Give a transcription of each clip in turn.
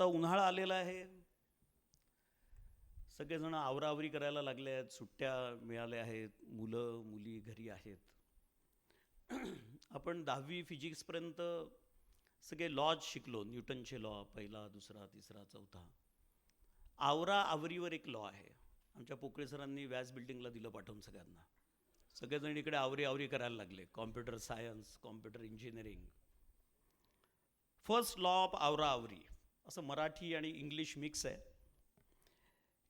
आता उन्हाळा आलेला आहे. सगळेजण आवराआवरी करायला लागले आहेत. सुट्ट्या मिळाल्या आहेत. मुलं मुली घरी आहेत. आपण दहावी फिजिक्सपर्यंत सगळे लॉज शिकलो. न्यूटनचे लॉ पहिला दुसरा तिसरा चौथा. आवरा आवरीवर एक लॉ आहे. आमच्या पोकळे सरांनी व्यास बिल्डिंगला दिलं पाठवून सगळ्यांना. सगळेजण इकडे आवरी आवरी करायला लागले. Computer science computer engineering first law of आवरा आवरी असं मराठी आणि इंग्लिश मिक्स आहे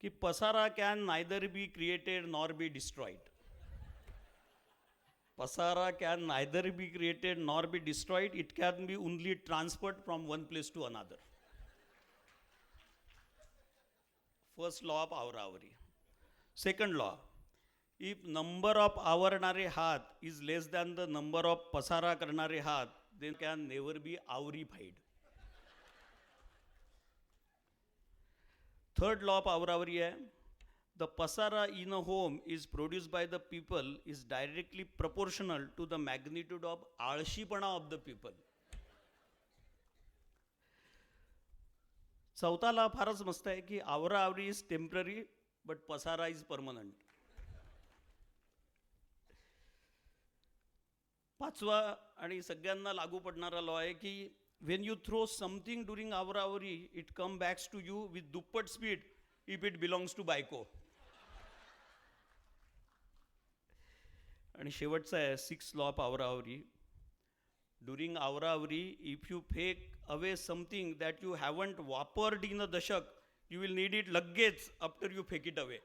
की पसारा can neither be created nor be destroyed पसारा can neither be created nor be destroyed it can be only transferred from one place to another first law of आवरावरी second law if number of आवरणारे हात is less than the number of पसारा करणारे हात they can never be आवरीफाईड third law of आवरावरी आहे the पसारा in a home is produce by the people is directly proportional to the magnitude of आळशीपणा of the people चौथाला फारच मस्त आहे की आवरावरी इज टेंपररी बट पसारा इज परमनंट पाचवा आणि सगळ्यांना लागू पडणारा लॉ आहे की when you throw something during आवरावरी it come backs to you with दुप्पट speed if it belongs to बायको आणि शेवटचा आहे सिक्स लॉ ऑफ आवरावरी ड्युरिंग आवरावरी if you fake away something that you haven't वापर्ड in a दशक यू विल नीड इट लगेच after you फेक इट अवे